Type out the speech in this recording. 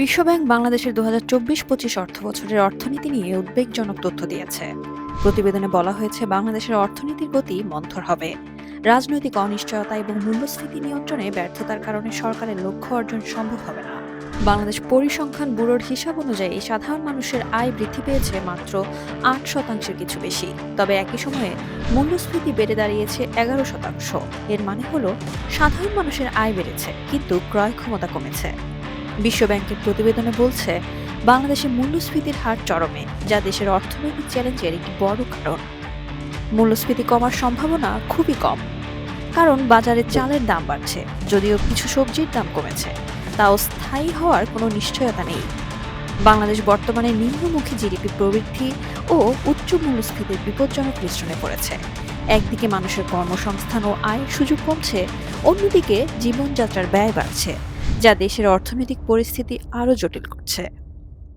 বিশ্বব্যাংক বাংলাদেশের দু হাজার চব্বিশ পঁচিশ অর্থ বছরের অর্থনীতি নিয়ে উদ্বেগজনক তথ্য দিয়েছে। প্রতিবেদনে বলা হয়েছে, বাংলাদেশের অর্থনীতির গতি মন্থর হবে। রাজনৈতিক অনিশ্চয়তা এবং মূল্যস্ফীতি নিয়ন্ত্রণে ব্যর্থতার কারণে সরকারের লক্ষ্য অর্জন সম্ভব হবে না। বাংলাদেশ পরিসংখ্যান ব্যুরোর হিসাব অনুযায়ী সাধারণ মানুষের আয় বৃদ্ধি পেয়েছে মাত্র আট শতাংশের কিছু বেশি। তবে একই সময়ে মূল্যস্ফীতি বেড়ে দাঁড়িয়েছে এগারো শতাংশ। এর মানে হলো, সাধারণ মানুষের আয় বেড়েছে, কিন্তু ক্রয় ক্ষমতা কমেছে। বিশ্বব্যাংকের প্রতিবেদনে বলছে বাংলাদেশে মূল্যস্ফীতির হার চরমে, যা দেশের অর্থনৈতিক চ্যালেঞ্জের একটি বড় কারণ। মূল্যস্ফীতি কমার সম্ভাবনা খুবই কম, কারণ বাজারে চালের দাম বাড়ছে, যদিও কিছু সবজির দাম কমেছে, তাও স্থায়ী হওয়ার কোনো নিশ্চয়তা নেই। বাংলাদেশ বর্তমানে নিম্নমুখী জিডিপি প্রবৃদ্ধি ও উচ্চ মূল্যস্ফীতির বিপজ্জনক মিশ্রণে পড়েছে। একদিকে মানুষের কর্মসংস্থান ও আয়ের সুযোগ কমছে, অন্যদিকে জীবনযাত্রার ব্যয় বাড়ছে। যা দেশের অর্থনৈতিক পরিস্থিতি আরও জটিল করছে।